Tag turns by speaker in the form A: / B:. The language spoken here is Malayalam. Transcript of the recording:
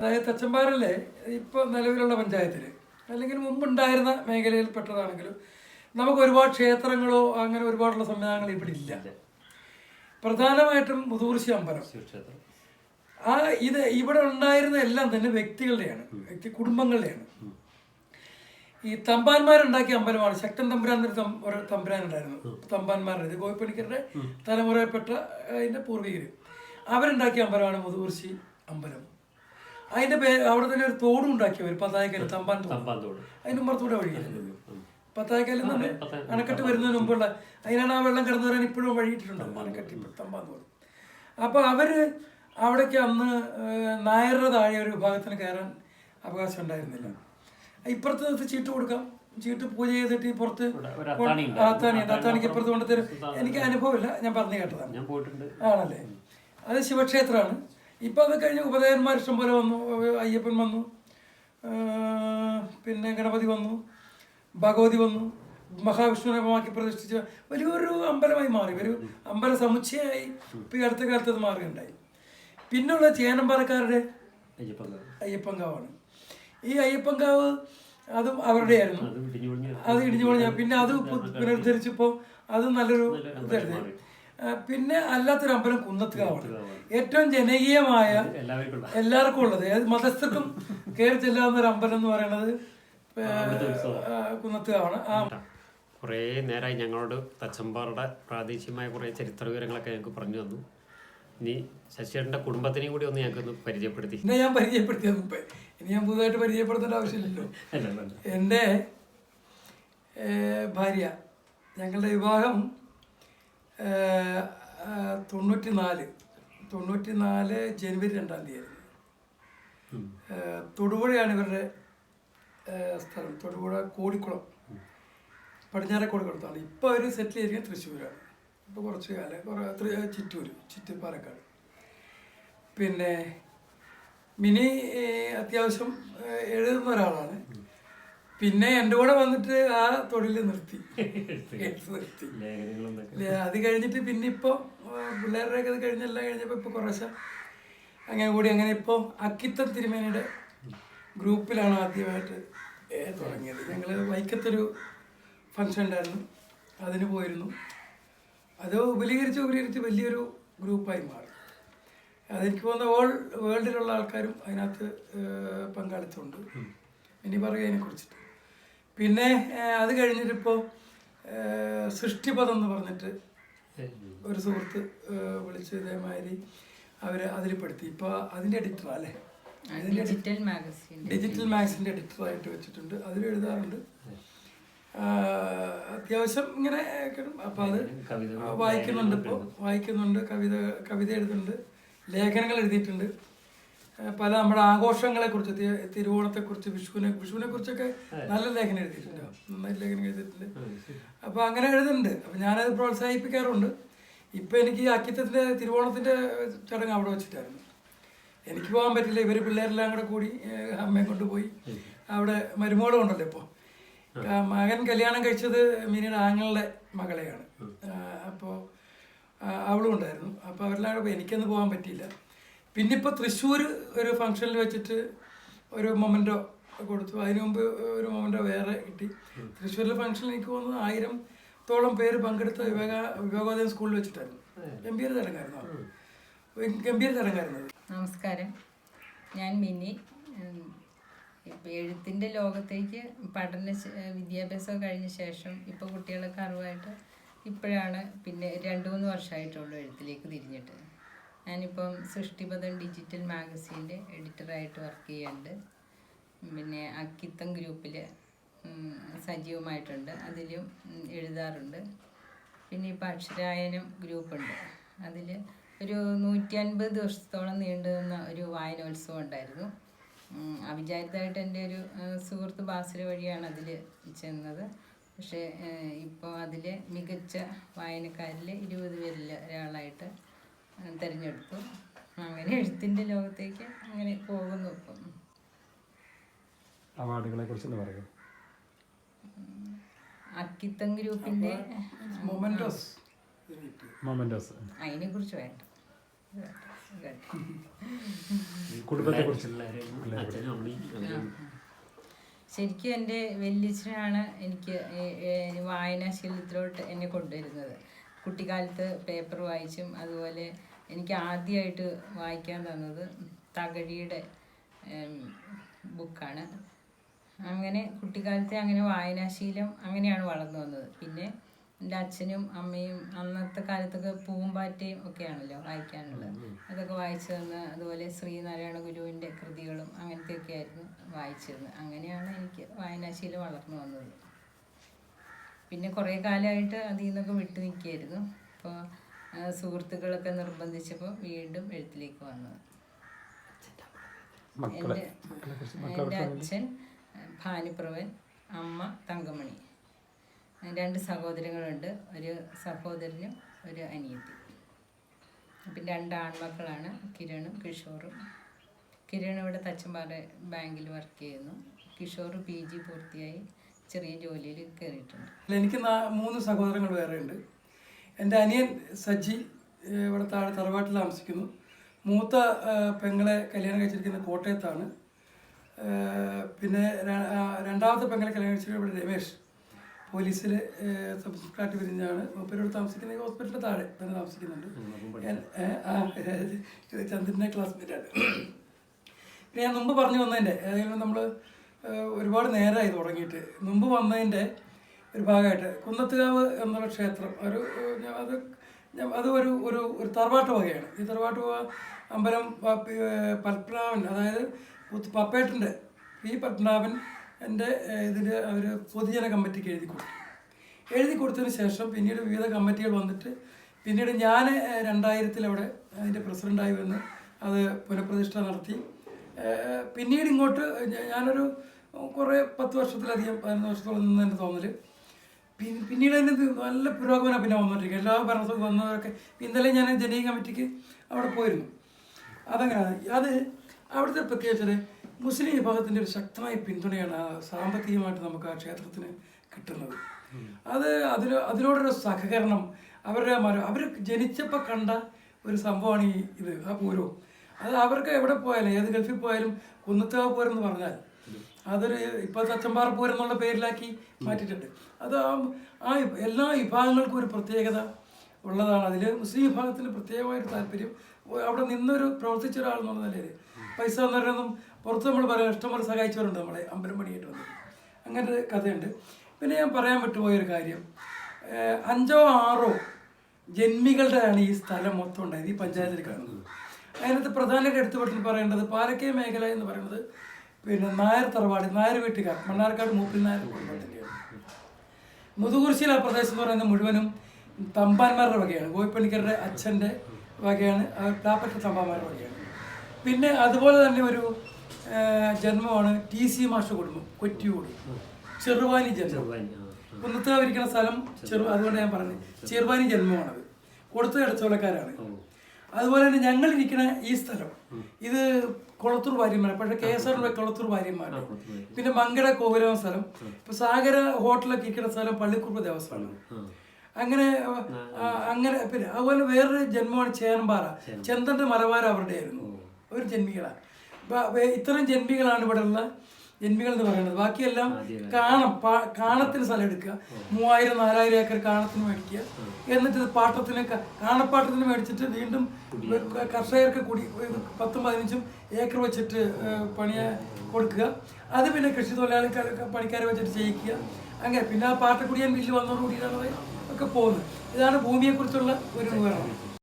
A: അതായത് തച്ചമ്പാറിലെ ഇപ്പോൾ നിലവിലുള്ള പഞ്ചായത്തിൽ അല്ലെങ്കിൽ മുമ്പുണ്ടായിരുന്ന മേഖലയിൽ പെട്ടതാണെങ്കിലും നമുക്ക് ഒരുപാട് ക്ഷേത്രങ്ങളോ അങ്ങനെ ഒരുപാടുള്ള സംവിധാനങ്ങൾ ഇവിടെ ഇല്ല. പ്രധാനമായിട്ടും മുതൂർശി അമ്പലം ആ ഇത് ഇവിടെ ഉണ്ടായിരുന്ന എല്ലാം തന്നെ വ്യക്തികളുടെയാണ് വ്യക്തി കുടുംബങ്ങളുടെയാണ്. ഈ തമ്പാന്മാരുണ്ടാക്കിയ അമ്പലമാണ് ശക്തൻ തമ്പുരാൻ എന്നൊരു ഒരു തമ്പുരാൻ ഉണ്ടായിരുന്നു തമ്പാന്മാരുടെ ഇത് കോഴിപ്പണിക്കരുടെ തലമുറയിൽപ്പെട്ട അതിന്റെ പൂർവികര്. അവരുണ്ടാക്കിയ അമ്പലമാണ് മുതൂർശി അമ്പലം. അതിന്റെ അവിടെ തന്നെ ഒരു തോടും ഉണ്ടാക്കിയവർ പത്തായക്കൽ തമ്പാൻ തോട്. അതിന്റെ മുമ്പത്തൂടെ വഴിയില്ല? പത്തായക്കൽ നിന്ന്
B: പത്തായ-
A: അണക്കെട്ട് വരുന്നതിന് മുമ്പുള്ള അതിനാണ് ആ വെള്ളം കിടന്നു വരാൻ ഇപ്പോഴും വഴിയിട്ടിട്ടുണ്ട്. അണക്കെട്ട് തമ്പാൻ തോട്. അപ്പോൾ അവർ അവിടേക്ക് അന്ന് നായരുടെ താഴെ ഒരു വിഭാഗത്തിന് കയറാൻ അവകാശം ഉണ്ടായിരുന്നില്ല. ഇപ്പുറത്ത് നിർത്തി ചീട്ട് കൊടുക്കാം. ചീട്ട് പൂജ ചെയ്തിട്ട് ഈ പുറത്ത്
B: അത്താണി
A: അത്താണിക്ക് ഇപ്പുറത്ത് കൊണ്ടുത്തരും എനിക്ക് അനുഭവമില്ല. ഞാൻ പറഞ്ഞു കേട്ടതാണ്. ആണല്ലേ? അത് ശിവക്ഷേത്രമാണ്. ഇപ്പം അത് കഴിഞ്ഞ് ഉപദേവന്മാർ ഇഷ്ടംപോലെ വന്നു. അയ്യപ്പൻ വന്നു. പിന്നെ ഗണപതി വന്നു. ഭഗവതി വന്നു. മഹാവിഷ്ണുവിനെ മാക്കി പ്രതിഷ്ഠിച്ച വലിയൊരു അമ്പലമായി മാറി. ഒരു അമ്പല സമുച്ചയമായി ഇപ്പം ഈ അടുത്ത കാലത്ത് അത് മാറുകയുണ്ടായി. പിന്നുള്ള ചേനമ്പാലക്കാരുടെ അയ്യപ്പങ്കാവാണ്. ഈ അയ്യപ്പങ്കാവ് അതും അവരുടെയായിരുന്നു.
B: അത് ഇടിഞ്ഞു പൊളിഞ്ഞ
A: അത് ഇടിഞ്ഞു പൊളിഞ്ഞ. പിന്നെ അത് പുനരുദ്ധരിച്ചപ്പോൾ അത് നല്ലൊരു ഇതായിരുന്നു. പിന്നെ അല്ലാത്തൊരു അമ്പലം കുന്നത്തുകാവാണ്. ഏറ്റവും ജനകീയമായ
B: എല്ലാവർക്കും ഉള്ള
A: എല്ലാവർക്കും ഉള്ളത് മതസ്ഥർക്കും കയറി ചെല്ലാവുന്ന ഒരു അമ്പലം എന്ന് പറയുന്നത് കുന്നത്തുകാവാണ്. ആ
B: കുറേ നേരമായി ഞങ്ങളോട് തച്ചമ്പാറുടെ പ്രാദേശികമായ കുറേ ചരിത്ര വിവരങ്ങളൊക്കെ ഞങ്ങൾക്ക് പറഞ്ഞു തന്നു. ഇനി ശശിയേട്ടന്റെ കുടുംബത്തിനെയും കൂടി ഒന്ന് ഞങ്ങൾക്ക് ഒന്ന് പരിചയപ്പെടുത്തി.
A: ഇന്ന് ഞാൻ പരിചയപ്പെടുത്തിയത് മുമ്പേ ഇനി ഞാൻ പുതുതായിട്ട് പരിചയപ്പെടുത്തേണ്ട ആവശ്യമില്ലല്ലോ. എന്റെ ഭാര്യ ഞങ്ങളുടെ വിവാഹം തൊണ്ണൂറ്റി നാല് തൊണ്ണൂറ്റി നാല് ജനുവരി രണ്ടാം തീയതി. തൊടുപുഴയാണ് ഇവരുടെ സ്ഥലം. തൊടുപുഴ കോടിക്കുളം. പടിഞ്ഞാറക്കോട് കോടിക്കുളത്താണ്. ഇപ്പോൾ അവർ സെറ്റിൽ ചെയ്തിരിക്കുന്നത് തൃശ്ശൂരാണ്. ഇപ്പോൾ കുറച്ച് കാലം കുറേ ചിറ്റൂർ ചിറ്റൂർ പാലക്കാട്. പിന്നെ മിനി അത്യാവശ്യം എഴുതുന്ന ഒരാളാണ്. പിന്നെ എന്റെ കൂടെ വന്നിട്ട് ആ തൊഴിൽ നിർത്തി. അത് കഴിഞ്ഞിട്ട് പിന്നെ ഇപ്പോൾ പിള്ളേരുടെയൊക്കെ അത് കഴിഞ്ഞെല്ലാം കഴിഞ്ഞപ്പോൾ ഇപ്പോൾ കുറേശ്ശെ അങ്ങനെ കൂടി അങ്ങനെ ഇപ്പോൾ അക്കിത്തം തിരുമേനിയുടെ ഗ്രൂപ്പിലാണ് ആദ്യമായിട്ട് തുടങ്ങിയത്. ഞങ്ങൾ വൈക്കത്തൊരു ഫങ്ഷൻ ഉണ്ടായിരുന്നു. അതിന് പോയിരുന്നു. അത് വിപുലീകരിച്ച് വിപുലീകരിച്ച് വലിയൊരു ഗ്രൂപ്പായി മാറി. അതെനിക്ക് പോകുന്ന ഓൾ വേൾഡിലുള്ള ആൾക്കാരും അതിനകത്ത് പങ്കാളിത്തമുണ്ട്. ഇനി പറയുക അതിനെക്കുറിച്ചിട്ട്. പിന്നെ അത് കഴിഞ്ഞിട്ടിപ്പോൾ സൃഷ്ടിപദം എന്ന് പറഞ്ഞിട്ട് ഒരു സുഹൃത്ത് വിളിച്ചു ഇതേമാതിരി അവർ അതിൽ പെടുത്തി ഇപ്പോൾ അതിന്റെ എഡിറ്റർ അല്ലേ? അതിന്റെ
C: ഡിജിറ്റൽ മാഗസിൻ
A: ഡിജിറ്റൽ മാഗസിന്റെ എഡിറ്ററായിട്ട് വെച്ചിട്ടുണ്ട്. അതിൽ എഴുതാറുണ്ട്. അത്യാവശ്യം ഇങ്ങനെ അപ്പോൾ അത് വായിക്കുന്നുണ്ട് ഇപ്പോൾ വായിക്കുന്നുണ്ട് കവിത കവിത എഴുതുന്നുണ്ട്. ലേഖനങ്ങൾ എഴുതിയിട്ടുണ്ട്. പല നമ്മുടെ ആഘോഷങ്ങളെ കുറിച്ച് തിരുവോണത്തെ കുറിച്ച് വിഷുവിനെ വിഷുവിനെ കുറിച്ചൊക്കെ നല്ല ലേഖനം എഴുതിയിട്ടുണ്ട്. നന്നായി ലേഖനം എഴുതിയിട്ടുണ്ട്. അപ്പോൾ അങ്ങനെ എഴുതുന്നുണ്ട്. അപ്പൊ ഞാനത് പ്രോത്സാഹിപ്പിക്കാറുണ്ട്. ഇപ്പം എനിക്ക് അക്കിത്തത്തിന്റെ തിരുവോണത്തിന്റെ തിരുവോണത്തിന്റെ ചടങ്ങ് അവിടെ വെച്ചിട്ടായിരുന്നു. എനിക്ക് പോകാൻ പറ്റില്ല. ഇവർ പിള്ളേരെല്ലാം കൂടെ കൂടി അമ്മയും കൊണ്ടുപോയി. അവിടെ മരുമോളും ഉണ്ടല്ലോ ഇപ്പോൾ മകൻ കല്യാണം കഴിച്ചത് മിനിയുടെ ആങ്ങളുടെ മകളെയാണ്. അപ്പോൾ അവളും ഉണ്ടായിരുന്നു. അപ്പോൾ അവരെല്ലാം എനിക്കൊന്ന് പോകാൻ പറ്റിയില്ല. പിന്നെ ഇപ്പോൾ തൃശ്ശൂർ ഒരു ഫംഗ്ഷനിൽ വെച്ചിട്ട് ഒരു മൊമെന്റോ കൊടുത്തു. അതിനു മുമ്പ് ഒരു മൊമെന്റോ വേറെ കിട്ടി. തൃശ്ശൂരിലെ ഫംഗ്ഷനിൽ എനിക്ക് തോന്നുന്നു ആയിരത്തോളം പേര് പങ്കെടുത്ത വിവേക വിവേകോദയം സ്കൂളിൽ വെച്ചിട്ടായിരുന്നു. ഗംഭീര ചടങ്ങായിരുന്നു ഗംഭീർ ഗംഭീര ചടങ്ങായിരുന്നു
C: നമസ്കാരം. ഞാൻ മിനി. ഇപ്പം ഇപ്പൊ എഴുത്തിന്റെ ലോകത്തേക്ക് പഠന വിദ്യാഭ്യാസം കഴിഞ്ഞ ശേഷം ഇപ്പോൾ കുട്ടികളൊക്കെ അറിവായിട്ട് ഇപ്പോഴാണ് പിന്നെ രണ്ട് മൂന്ന് വർഷമായിട്ടുള്ളൂ എഴുത്തിലേക്ക് തിരിഞ്ഞിട്ട്. ഞാനിപ്പം സൃഷ്ടിപഥം ഡിജിറ്റൽ മാഗസീന്റെ എഡിറ്ററായിട്ട് വർക്ക് ചെയ്യുന്നുണ്ട്. പിന്നെ അക്കിത്തം ഗ്രൂപ്പിൽ സജീവമായിട്ടുണ്ട്. അതിലും എഴുതാറുണ്ട്. പിന്നെ ഇപ്പോൾ അക്ഷരായനം ഗ്രൂപ്പുണ്ട്. അതിൽ ഒരു നൂറ്റി അൻപത് ദിവസത്തോളം നീണ്ടു നിന്ന ഒരു വായനോത്സവം ഉണ്ടായിരുന്നു. അവിചാരിതമായിട്ട് എന്റെ ഒരു സുഹൃത്ത് ബാസര വഴിയാണ് അതിൽ ചെന്നത്. പക്ഷേ ഇപ്പോൾ അതിൽ മികച്ച വായനക്കാരിൽ ഇരുപത് പേരിൽ ഒരാളായിട്ട് തിരഞ്ഞെടുത്തു. അങ്ങനെ എഴുത്തിന്റെ ലോകത്തേക്ക് അങ്ങനെ പോകുന്നു ഇപ്പം.
D: അവാർഡുകളെ കുറിച്ച് പറയും
C: അക്കിത്തം ഗ്രൂപ്പിന്റെ
A: അതിനെ
D: കുറിച്ച്
C: അതിനെക്കുറിച്ച് വേണ്ട.
D: കുടുംബത്തെ
C: ശരിക്കും എന്റെ വല്യച്ഛനാണ് എനിക്ക് വായനാശീലത്തിലോട്ട് എന്നെ കൊണ്ടുവരുന്നത്. കുട്ടിക്കാലത്ത് പേപ്പർ വായിച്ചും അതുപോലെ എനിക്ക് ആദ്യമായിട്ട് വായിക്കാൻ തന്നത് തകഴിയുടെ ബുക്കാണ് അങ്ങനെ കുട്ടിക്കാലത്തെ അങ്ങനെ വായനാശീലം അങ്ങനെയാണ് വളർന്നു വന്നത്. പിന്നെ എന്റെ അച്ഛനും അമ്മയും അന്നത്തെ കാലത്തൊക്കെ പൂമ്പാറ്റയും ഒക്കെയാണല്ലോ വായിക്കാനുള്ളത്. അതൊക്കെ വായിച്ചു തന്ന് അതുപോലെ ശ്രീനാരായണ ഗുരുവിന്റെ കൃതികളും അങ്ങനത്തെയൊക്കെ ആയിരുന്നു വായിച്ചിരുന്നത്. അങ്ങനെയാണ് എനിക്ക് വായനാശീലം വളർന്നു വന്നത്. പിന്നെ കുറേ കാലമായിട്ട് അതിൽ നിന്നൊക്കെ വിട്ടു നിൽക്കുകയായിരുന്നു. അപ്പോൾ സുഹൃത്തുക്കളൊക്കെ നിർബന്ധിച്ചപ്പോൾ വീണ്ടും എഴുത്തിലേക്ക് വന്നത്. എന്റെ എന്റെ അച്ഛൻ ഭാനുപ്രവൻ അമ്മ തങ്കമണി. രണ്ട് സഹോദരങ്ങളുണ്ട് ഒരു സഹോദരനും ഒരു അനിയത്തി. പിന്നെ രണ്ട് ആൺമക്കളാണ് കിരണും കിഷോറും. കിരൺ ഇവിടെ തച്ചമ്പാറ ബാങ്കിൽ വർക്ക് ചെയ്യുന്നു. കിഷോർ പി ജി പൂർത്തിയായി. ചെറിയ ജോലിയിൽ കയറിയിട്ടുണ്ട്
A: അല്ല, എനിക്ക് മൂന്ന് സഹോദരങ്ങൾ വേറെ ഉണ്ട് എന്റെ അനിയൻ സജി ഇവിടെ താഴെ തറവാട്ടിൽ താമസിക്കുന്നു. മൂത്ത പെങ്ങളെ കല്യാണം കഴിച്ചിരിക്കുന്നത് കോട്ടയത്താണ്. പിന്നെ രണ്ടാമത്തെ പെങ്ങളെ കല്യാണം കഴിച്ചിരിക്കുന്നത് ഇവിടെ രമേശ്. പോലീസിൽ സബ് ഇൻസ്പെക്ടർ വിരിഞ്ഞാണ് മൂപ്പരോട് താമസിക്കുന്നത് ഹോസ്പിറ്റലിൽ ഹോസ്പിറ്റലിന്റെ താഴെ തന്നെ താമസിക്കുന്നുണ്ട്. ആ ചന്ദ്രന്റെ ക്ലാസ്മേറ്റാണ്. പിന്നെ ഞാൻ മുമ്പ് പറഞ്ഞു വന്നതിന്റെ ഏതെങ്കിലും നമ്മൾ ഒരുപാട് നേരമായി തുടങ്ങിയിട്ട്. മുമ്പ് വന്നതിന്റെ ഒരു ഭാഗമായിട്ട് കുന്നത്തുകാവ് എന്നുള്ള ക്ഷേത്രം ഒരു അത് അത് ഒരു ഒരു ഒരു തറവാട്ട് വകയാണ്. ഈ തറവാട്ട് അമ്പലം പത്മനാഭൻ അതായത് പപ്പേട്ടന്റെ ഈ പത്മനാഭൻ എന്റെ ഇതിൽ അവർ പൊതുജന കമ്മിറ്റിക്ക് എഴുതി കൊടുത്തു. എഴുതി കൊടുത്തതിന് ശേഷം പിന്നീട് വിവിധ കമ്മിറ്റികൾ വന്നിട്ട് പിന്നീട് ഞാൻ രണ്ടായിരത്തിൽ അവിടെ അതിന്റെ പ്രസിഡന്റായി വന്ന് അത് പുനഃപ്രതിഷ്ഠ നടത്തി. പിന്നീട് ഇങ്ങോട്ട് ഞാനൊരു കുറേ പത്ത് വർഷത്തിലധികം പതിനൊന്ന് വർഷത്തോളം നിന്നെന്റെ തോന്നൽ തോന്നൽ. പിന്നീട് അതിന് നല്ല പുരോഗമനം പിന്നെ വന്നോണ്ടിരിക്കും. എല്ലാ ഭരണസഭ വന്നവരൊക്കെ ഇന്നലെ ഞാൻ ജനീയ കമ്മിറ്റിക്ക് അവിടെ പോയിരുന്നു. അതങ്ങനെ അത് അവിടുത്തെ പ്രത്യേകിച്ചത് മുസ്ലിം വിഭാഗത്തിന്റെ ഒരു ശക്തമായ പിന്തുണയാണ് സാമ്പത്തികമായിട്ട് നമുക്ക് ആ ക്ഷേത്രത്തിന് കിട്ടുന്നത്. അത് അതിൽ അതിനോടൊരു സഹകരണം അവരുടെ മരം അവർ ജനിച്ചപ്പോൾ കണ്ട ഒരു സംഭവമാണ് ഈ ഇത് ആ പൂരവും. അത് അവർക്ക് എവിടെ പോയാലും ഏത് ഗൾഫിൽ പോയാലും കുന്നത്താവ് പൂരം എന്ന് പറഞ്ഞാൽ അതൊരു ഇപ്പോൾ തച്ചമ്പാറ പൂരം എന്നുള്ള പേരിലാക്കി മാറ്റിയിട്ടുണ്ട്. അത് ആ എല്ലാ വിഭാഗങ്ങൾക്കും ഒരു പ്രത്യേകത ഉള്ളതാണ്. അതിൽ മുസ്ലിം വിഭാഗത്തിന് പ്രത്യേകമായൊരു താല്പര്യം. അവിടെ നിന്നൊരു പ്രവർത്തിച്ച ഒരാൾ എന്നുള്ള നിലയിൽ പൈസ എന്ന് പറയുന്നതും പുറത്ത് നമ്മൾ പറയാം ഇഷ്ടംപോലെ സഹായിച്ചവരുണ്ട് നമ്മളെ അമ്പലം പണിയായിട്ട് അങ്ങനെ ഒരു കഥയുണ്ട്. പിന്നെ ഞാൻ പറയാൻ വിട്ടുപോയൊരു കാര്യം. അഞ്ചോ ആറോ ജന്മികളുടെയാണ് ഈ സ്ഥലം മൊത്തം ഉണ്ടായത് ഈ പഞ്ചായത്തിൽ കാണുന്നത്. അതിനകത്ത് പ്രധാനമായിട്ട് എടുത്തു പെട്ടെന്ന് പറയേണ്ടത് പാലക്കയ മേഖല എന്ന് പറയുന്നത് പിന്നെ നായർ തറവാട് നായർ വീട്ടുകാർ മണ്ണാർക്കാട് മൂപ്പിൽ നായർ കുടുംബത്തിന്റെയാണ്. മുതുകുറിശ്ശിയിൽ ആ പ്രദേശം എന്ന് പറയുന്നത് മുഴുവനും തമ്പാന്മാരുടെ വകയാണ് ഗോപിപ്പണിക്കരുടെ അച്ഛന്റെ വകയാണ് പ്ലാപ്പറ്റ തമ്പാന്മാരുടെ വകയാണ്. പിന്നെ അതുപോലെ തന്നെ ഒരു ജന്മമാണ് ടി സി മാഷ കുടുംബം കൊറ്റിയൂട്. ചെറുവാനി ജന്മം. കുന്നത്തുകാവിരിക്കുന്ന. സ്ഥലം ചെറു അതുകൊണ്ട് ഞാൻ പറഞ്ഞത് ചെറുവാനി ജന്മമാണത്. കൊടുത്ത ഇടച്ചോളക്കാരാണ് അതുപോലെ തന്നെ ഞങ്ങൾ ഇരിക്കുന്ന ഈ സ്ഥലം. ഇത് കൊളത്തൂർ വാര്യന്മാർ പക്ഷെ കെ എസ് ആർ കൊളത്തൂർ വാര്യന്മാർ. പിന്നെ മങ്കട കോവിലം സ്ഥലം. ഇപ്പൊ സാഗര ഹോട്ടലൊക്കെ ഇരിക്കുന്ന സ്ഥലം പള്ളിക്കുറുപ്പ് ദേവസ്വമാണ്. അങ്ങനെ അങ്ങനെ പിന്നെ അതുപോലെ വേറൊരു ജന്മമാണ് ചേനമ്പാറ. ചെന്തന്റെ മലബാർ അവരുടെ ആയിരുന്നു ഒരു ജന്മികളാണ്. ഇത്രയും ജന്മികളാണ് ഇവിടെ ഉള്ള ജന്മികൾ എന്ന് പറയുന്നത്. ബാക്കിയെല്ലാം കാണം. കാണത്തിന് സ്ഥലം എടുക്കുക. മൂവായിരം നാലായിരം ഏക്കർ കാണത്തിന് മേടിക്കുക. എന്നിട്ട് ഇത് പാട്ടത്തിന് കാണപ്പാട്ടത്തിന് മേടിച്ചിട്ട് വീണ്ടും കർഷകർക്ക് കൂടി പത്തും പതിനഞ്ചും ഏക്കർ വെച്ചിട്ട് പണിയെ കൊടുക്കുക. അത് പിന്നെ കൃഷി തൊഴിലാളികൾക്ക് പണിക്കാരെ വെച്ചിട്ട് ചെയ്യിക്കുക. അങ്ങനെ പിന്നെ ആ പാട്ടക്കുടിയാൻ ബില്ല് വന്നതോടുകൂടിയാണ് ഒക്കെ പോകുന്നത്. ഇതാണ് ഭൂമിയെക്കുറിച്ചുള്ള ഒരു വിവരണം.